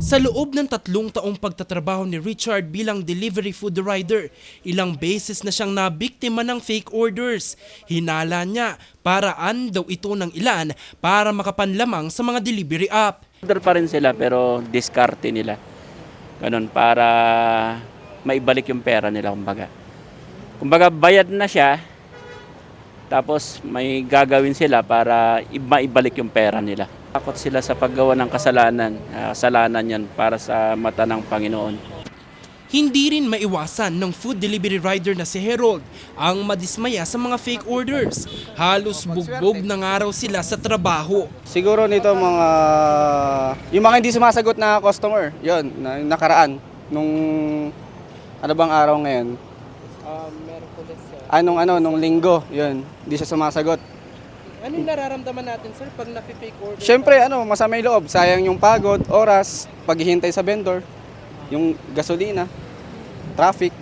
Sa loob ng tatlong taong pagtatrabaho ni Richard bilang delivery food rider, ilang beses na siyang nabiktima ng fake orders. Hinala niya paraan daw ito ng ilan para makapanlamang sa mga delivery app. Order pa rin sila pero diskarte nila. Ganun, para maibalik yung pera nila kumbaga. Kumbaga bayad na siya, tapos may gagawin sila para maibalik yung pera nila. Takot sila sa paggawa ng kasalanan. Ah, kasalanan yan para sa mata ng Panginoon. Hindi rin maiwasan ng food delivery rider na si Harold ang madismaya sa mga fake orders. Halos bugbog ng araw sila sa trabaho. Siguro nito mga yung mga hindi sumasagot na customer, 'yon, na yung nakaraan nung ano bang araw ngayon? Anong ano nung linggo, 'yon, hindi siya sumasagot. Anong nararamdaman natin sir pag na-fake order? Siyempre ano, masama yung loob, sayang yung pagod, oras, paghihintay sa vendor, yung gasolina, traffic.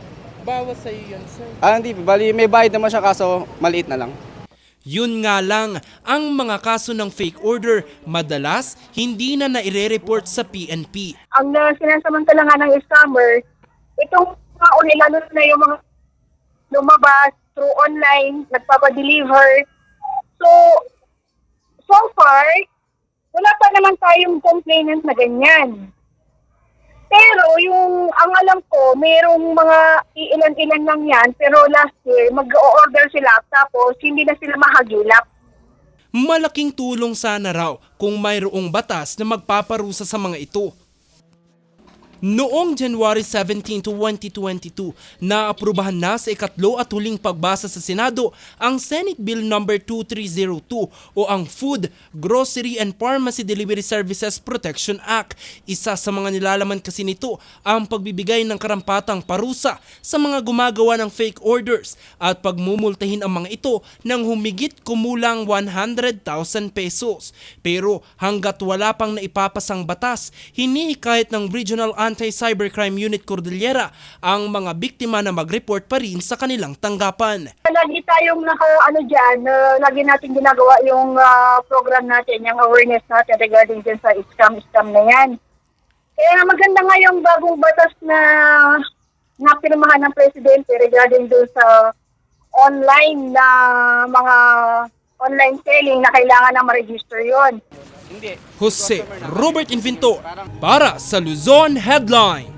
Bawas sa iyo yan sir. Ah, hindi, bali may bayad naman siya kaso maliit na lang. Yun nga lang, ang mga kaso ng fake order, madalas hindi na naire-report sa PNP. ang uh, sinasamantala nga ng scammer, itong mga uli, lalo na yung mga lumabas through online, nagpapadeliver. So, so far, wala pa naman tayong complainant na ganyan. Pero yung, ang alam ko, mayroong mga iilan-ilan lang yan, pero last year, mag-order sila, tapos hindi na sila mahagilap. Malaking tulong sana raw kung mayroong batas na magpaparusa sa mga ito. Noong January 17, 2022, naaprubahan na sa ikatlo at huling pagbasa sa Senado ang Senate Bill No. 2302 o ang Food, Grocery and Pharmacy Delivery Services Protection Act. Isa sa mga nilalaman kasi nito ang pagbibigay ng karampatang parusa sa mga gumagawa ng fake orders at pagmumultahin ang mga ito ng humigit kumulang 100,000 pesos. Pero hanggat wala pang naipapasang batas, hinihikayat ng Regional Anti-Cybercrime Unit Cordillera ang mga biktima na mag-report pa rin sa kanilang tanggapan. Lagi tayong naka, ano dyan, uh, lagi natin ginagawa yung ah, program natin, yung awareness natin regarding dyan sa scam-scam na yan. Kaya maganda nga yung bagong batas na na pinamahan ng Presidente regarding dun sa online na mga online selling na kailangan na ma-register yon. Jose Robert Inventor para sa Luzon Headline.